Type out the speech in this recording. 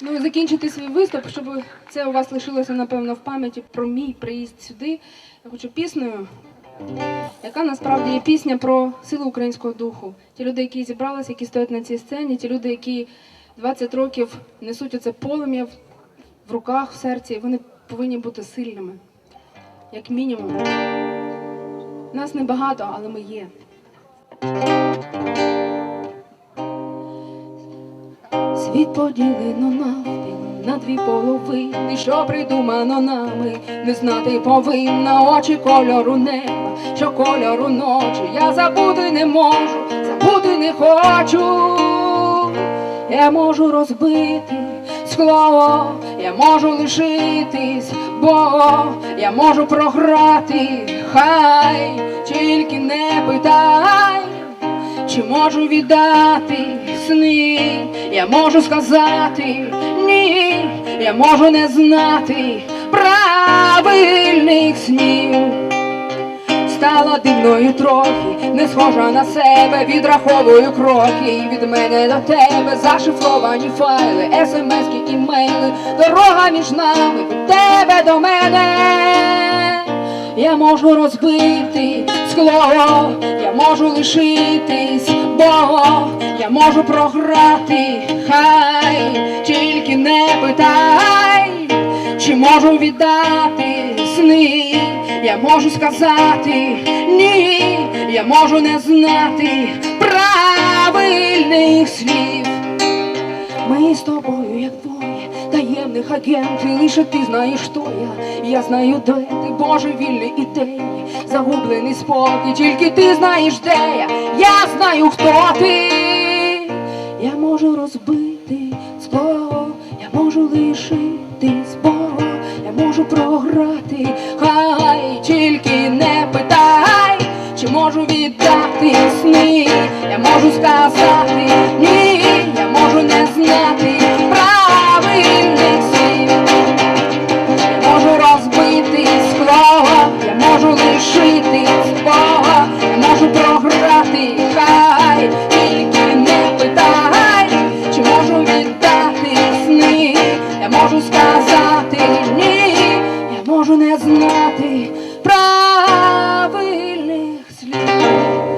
Ну закінчити свій виступ, щоб це у вас лишилося, напевно, в пам'яті про мій приїзд сюди. Я хочу піснею, яка насправді є пісня про силу українського духу. Ті люди, які зібралися, які стоять на цій сцені, ті люди, які 20 років несуть оце полум'я в руках, в серці, вони повинні бути сильними, як мінімум. Нас небагато, але ми є. Світ поділено навпіл на дві половини, що придумано нами, не знати повинна очі кольору неба, що кольору ночі. Я забути не можу, забути не хочу. Я можу розбити скло, я можу лишитись, бо я можу програти, хай тільки не питай. Чи можу віддати сни? Я можу сказати ні, я можу не знати правильних снів. Стала дивною трохи, не схожа на себе, відраховую кроки від мене до тебе зашифровані файли, смски, імейли, дорога між нами, від тебе до мене. Я можу розбити скло, я можу лишитись, бо я можу програти, хай тільки не питай, чи можу віддати сни, я можу сказати ні, я можу не знати правильних слів. Ми з тобою, як двоє таємних агентів, лише ти знаєш, хто я. Я знаю, де ти божевільні ідеї, загублений спокій, тільки ти знаєш, де я. Я знаю, хто ти. Я можу розбити скло, я можу лишитись, бо я можу програти, хай тільки не питай, чи можу віддати сни, я можу сказати ні, можу сказати ні, я можу не знати правильних слів.